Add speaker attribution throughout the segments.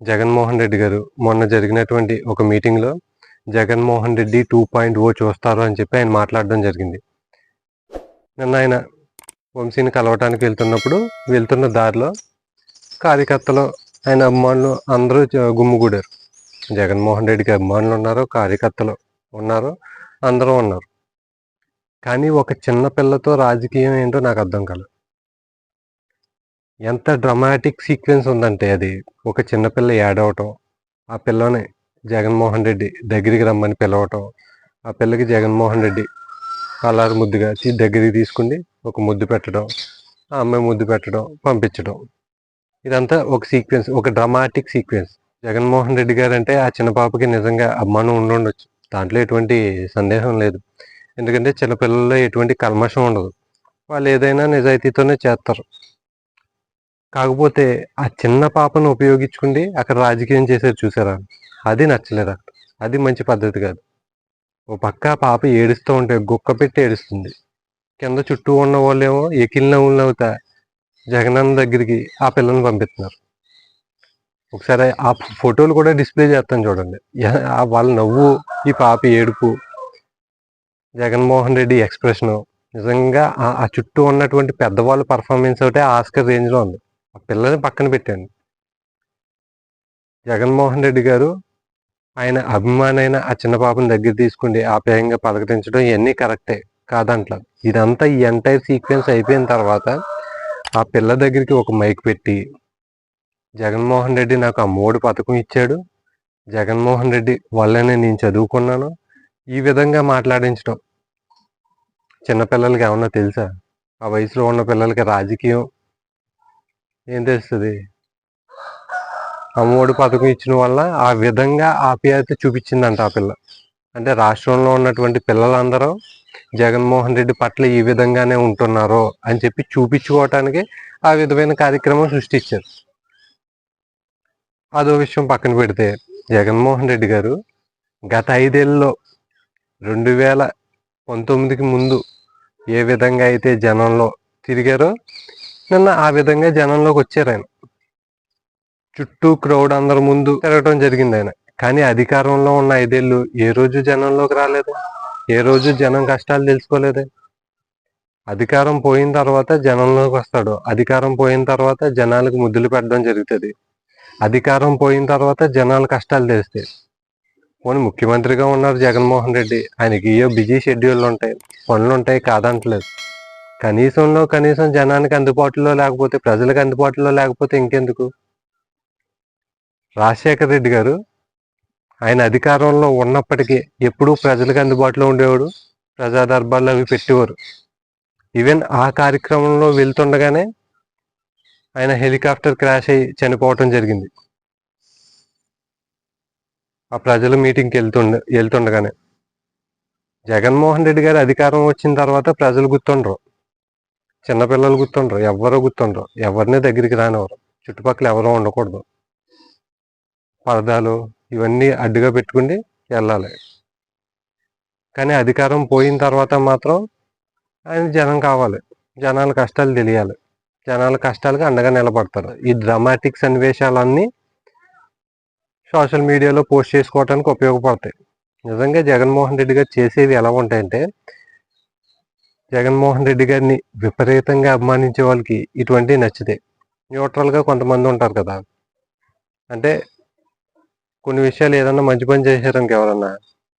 Speaker 1: జగన్మోహన్ రెడ్డి గారు మొన్న జరిగినటువంటి ఒక మీటింగ్లో Jaganmohan Reddy two point O చూస్తారు అని చెప్పి ఆయన మాట్లాడడం జరిగింది. నిన్న ఆయన వంశీని కలవటానికి వెళ్తున్నప్పుడు వెళ్తున్న దారిలో కార్యకర్తలు ఆయన అభిమానులు అందరూ గుమ్ముగూడారు గుమ్మిగూడారు జగన్మోహన్ రెడ్డికి అభిమానులు ఉన్నారు కార్యకర్తలు ఉన్నారు అందరూ ఉన్నారు. కానీ ఒక చిన్న పిల్లతో రాజకీయం ఏంటో నాకు అర్థం కాలేదు. ఎంత డ్రమాటిక్ సీక్వెన్స్ ఉందంటే అది ఒక చిన్నపిల్ల ఏడవటం ఆ పిల్లని జగన్మోహన్ రెడ్డి దగ్గరికి రమ్మని పిలవటం ఆ పిల్లకి జగన్మోహన్ రెడ్డి కలర్ ముద్దుగా దగ్గరికి తీసుకుని ఒక ముద్దు పెట్టడం ఆ అమ్మాయి ముద్దు పెట్టడం పంపించడం. ఇదంతా ఒక సీక్వెన్స్ ఒక డ్రమాటిక్ సీక్వెన్స్ జగన్మోహన్ రెడ్డి గారు అంటే ఆ చిన్న పాపకి నిజంగా అభిమానం ఉండుండొచ్చు. దాంట్లో ఎటువంటి సందేహం లేదు. ఎందుకంటే చిన్నపిల్లల్లో ఎటువంటి కల్మషం ఉండదు. వాళ్ళు ఏదైనా నిజాయితీతోనే చేస్తారు. కాకపోతే ఆ చిన్న పాపను ఉపయోగించుకుండి అక్కడ రాజకీయం చేసేది చూసారా? అది నచ్చలేదు? అక్కడ అది మంచి పద్ధతి కాదు. ఓ పక్క ఆ పాప ఏడుస్తూ ఉంటే గుక్క పెట్టి ఏడుస్తుంది. కింద చుట్టూ ఉన్న వాళ్ళేమో ఎకిల్ నవ్వులు నవ్వుతా జగనన్న దగ్గరికి ఆ పిల్లని పంపిస్తున్నారు. ఒకసారి ఆ ఫోటోలు కూడా డిస్ప్లే చేస్తాను చూడండి. వాళ్ళ నవ్వు ఈ పాప ఏడుపు జగన్మోహన్ రెడ్డి ఎక్స్ప్రెషను నిజంగా ఆ- చుట్టూ ఉన్నటువంటి పెద్దవాళ్ళ పర్ఫార్మెన్స్ ఒకటే ఆస్కర్ రేంజ్లో ఉంది. ఆ పిల్లని పక్కన పెట్టాను. జగన్మోహన్ రెడ్డి గారు ఆయన అభిమానైన ఆ చిన్న పాపని దగ్గర తీసుకుండి ఆప్యాయంగా పలకరించడం ఇవన్నీ కరెక్టే కాదంట్లా. ఇదంతా ఈ ఎంటైర్ సీక్వెన్స్ అయిపోయిన తర్వాత ఆ పిల్ల దగ్గరికి ఒక మైక్ పెట్టి జగన్మోహన్ రెడ్డి నాకు ఆ మూడు పథకం ఇచ్చాడు. జగన్మోహన్ రెడ్డి వల్లనే నేను చదువుకున్నాను. ఈ విధంగా మాట్లాడించడం. చిన్నపిల్లలకి ఏమన్నా తెలుసా? ఆ వయసులో ఉన్న పిల్లలకి రాజకీయం ఏం తెలుస్తుంది? అమ్మఒడి పథకం ఇచ్చిన వల్ల ఆ విధంగా ఆప్యాయత చూపించిందంట ఆ పిల్ల. అంటే రాష్ట్రంలో ఉన్నటువంటి పిల్లలందరూ జగన్మోహన్ రెడ్డి పట్ల ఈ విధంగానే ఉంటున్నారు అని చెప్పి చూపించుకోవటానికి ఆ విధమైన కార్యక్రమం సృష్టించారు. అదో విషయం పక్కన పెడితే జగన్మోహన్ రెడ్డి గారు గత ఐదేళ్ళలో రెండు వేల పంతొమ్మిదికి ముందు ఏ విధంగా అయితే జనంలో తిరిగారో నిన్న ఆ విధంగా జనంలోకి వచ్చారు ఆయన. చుట్టూ క్రౌడ్ అందరి ముందు తిరగటం జరిగింది ఆయన. కానీ అధికారంలో ఉన్న ఐదేళ్ళు ఏ రోజు జనంలోకి రాలేదు? ఏ రోజు జనం కష్టాలు తెలుసుకోలేదు? అధికారం పోయిన తర్వాత జనంలోకి వస్తాడు. అధికారం పోయిన తర్వాత జనాలకు ముద్దులు పెట్టడం జరుగుతుంది. అధికారం పోయిన తర్వాత జనాల కష్టాలు తెలుస్తాయి. పోనీ ముఖ్యమంత్రిగా ఉన్నారు జగన్మోహన్ రెడ్డి. ఆయనకి ఏ బిజీ షెడ్యూల్ ఉంటాయి. పనులు ఉంటాయి కాదంటలేదు. కనీసంలో కనీసం జనానికి అందుబాటులో లేకపోతే ప్రజలకు అందుబాటులో లేకపోతే ఇంకెందుకు? రాజశేఖర రెడ్డి గారు ఆయన అధికారంలో ఉన్నప్పటికీ ఎప్పుడూ ప్రజలకు అందుబాటులో ఉండేవాడు. ప్రజా దర్బార్లు అవి పెట్టేవారు. ఈవెన్ ఆ కార్యక్రమంలో వెళ్తుండగానే ఆయన హెలికాప్టర్ క్రాష్ అయ్యి చనిపోవటం జరిగింది. ఆ ప్రజల మీటింగ్కి వెళ్తుండ వెళ్తుండగానే. జగన్మోహన్ రెడ్డి గారు అధికారం వచ్చిన తర్వాత ప్రజలు గుర్తుండరు. చిన్నపిల్లలు గుర్తుండరు ఎవ్వరూ గుర్తుండరు. ఎవరిని దగ్గరికి రానివ్వరు. చుట్టుపక్కల ఎవరూ ఉండకూడదు. పరదాలు ఇవన్నీ అడ్డుగా పెట్టుకుని వెళ్ళాలి. కానీ అధికారం పోయిన తర్వాత మాత్రం ఆయన జనం కావాలి. జనాల కష్టాలు తెలియాలి. జనాల కష్టాలకు అండగా నిలబడతారు. ఈ డ్రామాటిక్ సన్నివేశాలన్నీ సోషల్ మీడియాలో పోస్ట్ చేసుకోవడానికి ఉపయోగపడతాయి. నిజంగా జగన్మోహన్ రెడ్డి గారు చేసేవి ఎలా ఉంటాయంటే జగన్మోహన్ రెడ్డి గారిని విపరీతంగా అభిమానించే వాళ్ళకి ఇటువంటివి నచ్చితే న్యూట్రల్గా కొంతమంది ఉంటారు కదా. అంటే కొన్ని విషయాలు ఏదన్నా మంచి పని చేశారని ఎవరన్నా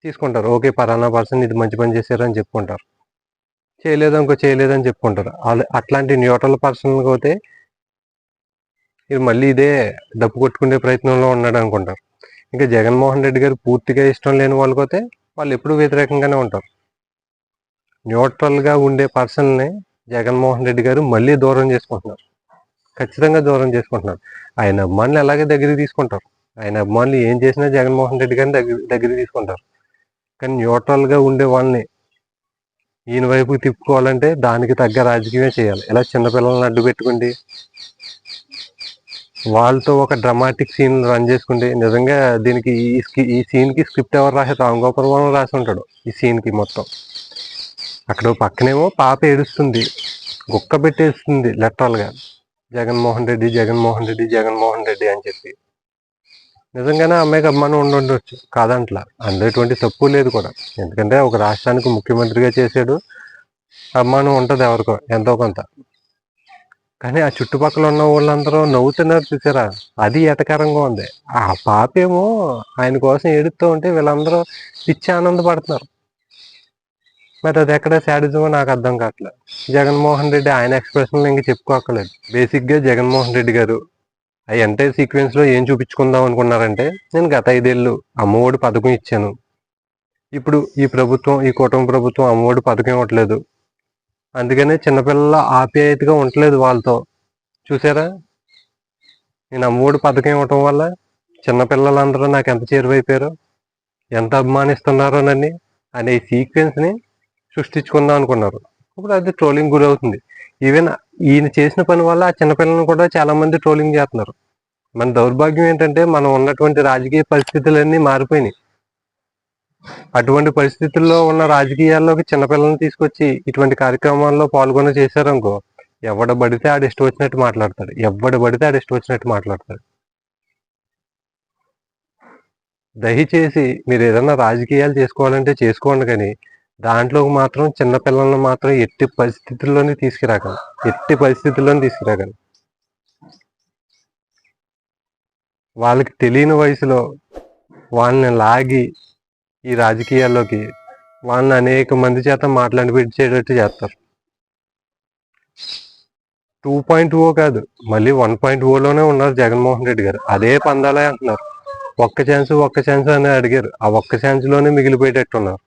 Speaker 1: తీసుకుంటారు. ఓకే పలానా పర్సన్ ఇది మంచి పని చేశారని చెప్పుకుంటారు. చేయలేదు ఇంకో చేయలేదని చెప్పుకుంటారు. అట్లాంటి న్యూట్రల్ పర్సన్కి పోతే ఇది మళ్ళీ ఇదే డబ్బు కొట్టుకునే ప్రయత్నంలో ఉన్నాడు అనుకుంటారు. ఇంకా జగన్మోహన్ రెడ్డి గారు పూర్తిగా ఇష్టం లేని వాళ్ళకి పోతే వాళ్ళు ఎప్పుడూ వ్యతిరేకంగానే ఉంటారు. న్యూట్రల్గా ఉండే పర్సన్ని జగన్మోహన్ రెడ్డి గారు మళ్ళీ దూరం చేసుకుంటున్నారు. ఖచ్చితంగా దూరం చేసుకుంటున్నారు. ఆయన అభిమానులు ఎలాగే దగ్గర తీసుకుంటారు? ఆయన అభిమానులు ఏం చేసినా జగన్మోహన్ రెడ్డి గారిని దగ్గర దగ్గర తీసుకుంటారు. కానీ న్యూట్రల్గా ఉండే వాళ్ళని ఈయన వైపు తిప్పుకోవాలంటే దానికి తగ్గ రాజకీయమే చేయాలి. ఇలా చిన్నపిల్లల్ని అడ్డు పెట్టుకుండి వాళ్ళతో ఒక డ్రమాటిక్ సీన్ రన్ చేసుకుంటే నిజంగా దీనికి ఈ ఈ సీన్కి స్క్రిప్ట్ ఎవరు రాసే రామ్ గోపాల్ రాసి ఉంటాడు. ఈ సీన్కి మొత్తం. అక్కడ పక్కనేమో పాప ఏడుస్తుంది. గుక్క పెట్టేస్తుంది literal జగన్మోహన్ రెడ్డి జగన్మోహన్ రెడ్డి జగన్మోహన్ రెడ్డి అని చెప్పి. నిజంగానే అమ్మాయికి అభిమానం ఉండి ఉండొచ్చు కాదంట్లా. అందులో ఎటువంటి తప్పు లేదు కూడా. ఎందుకంటే ఒక రాష్ట్రానికి ముఖ్యమంత్రిగా చేసాడు అభిమానం ఉంటుంది ఎవరికో ఎంతో కొంత. కానీ ఆ చుట్టుపక్కల ఉన్న వాళ్ళందరూ నవ్వుతున్నారు చూసారా? అది ఎటకరంగా ఉంది. ఆ పాప ఏమో ఆయన కోసం ఏడుస్తూ ఉంటే వీళ్ళందరూ పిచ్చి ఆనందపడుతున్నారు. మరి అది ఎక్కడ శాడిజమో నాకు అర్థం కావట్లేదు. జగన్మోహన్ రెడ్డి ఆయన ఎక్స్ప్రెషన్లు ఇంక చెప్పుకోక్కర్లేదు. బేసిక్గా జగన్మోహన్ రెడ్డి గారు ఆ ఎంటైర్ సీక్వెన్స్లో ఏం చూపించుకుందాం అనుకున్నారంటే నేను గత ఐదేళ్ళు అమ్మఒడి పథకం ఇచ్చాను. ఇప్పుడు ఈ ప్రభుత్వం ఈ కుటుంబ ప్రభుత్వం అమ్మఒడి పథకం ఇవ్వట్లేదు. అందుకనే చిన్నపిల్లల ఆప్యాయతగా ఉండలేదు వాళ్ళతో. చూసారా? నేను అమ్మఒడి పథకం ఇవ్వటం వల్ల చిన్నపిల్లలందరూ నాకు ఎంత చేరువైపోయారో ఎంత అభిమానిస్తున్నారో నన్ను అనే సీక్వెన్స్ని సృష్టించుకుందాం అనుకున్నారు. ఇప్పుడు అది ట్రోలింగ్ గురవుతుంది. ఈవెన్ ఈయన చేసిన పని వల్ల ఆ చిన్నపిల్లలను కూడా చాలా మంది ట్రోలింగ్ చేస్తున్నారు. మన దౌర్భాగ్యం ఏంటంటే మనం ఉన్నటువంటి రాజకీయ పరిస్థితులన్నీ మారిపోయినాయి. అటువంటి పరిస్థితుల్లో ఉన్న రాజకీయాల్లోకి చిన్నపిల్లల్ని తీసుకొచ్చి ఇటువంటి కార్యక్రమాల్లో పాల్గొని చేశారనుకో ఎవడ పడితే ఆడు ఇష్టం వచ్చినట్టు మాట్లాడతాడు ఎవడ పడితే ఆడు ఇష్టం వచ్చినట్టు మాట్లాడతాడు దయచేసి మీరు ఏదైనా రాజకీయాలు చేసుకోవాలంటే చేసుకోండి కానీ దాంట్లోకి మాత్రం చిన్నపిల్లలను మాత్రం ఎట్టి పరిస్థితుల్లోనే తీసుకురాగలం. ఎట్టి పరిస్థితుల్లోనే తీసుకురాకండి వాళ్ళకి తెలియని వయసులో వాళ్ళని లాగి ఈ రాజకీయాల్లోకి వాళ్ళని అనేక మంది చేత మాట్లాడిపించేటట్టు చేస్తారు. టూ పాయింట్ ఓ కాదు మళ్ళీ వన్ పాయింట్ ఓలోనే ఉన్నారు జగన్మోహన్ రెడ్డి గారు. అదే పందాలే అంటున్నారు. ఒక్క ఛాన్స్ ఒక్క ఛాన్స్ అని అడిగారు. ఆ ఒక్క ఛాన్స్లోనే మిగిలిపోయేటట్టున్నారు. మిగిలిపోయేటట్టు ఉన్నారు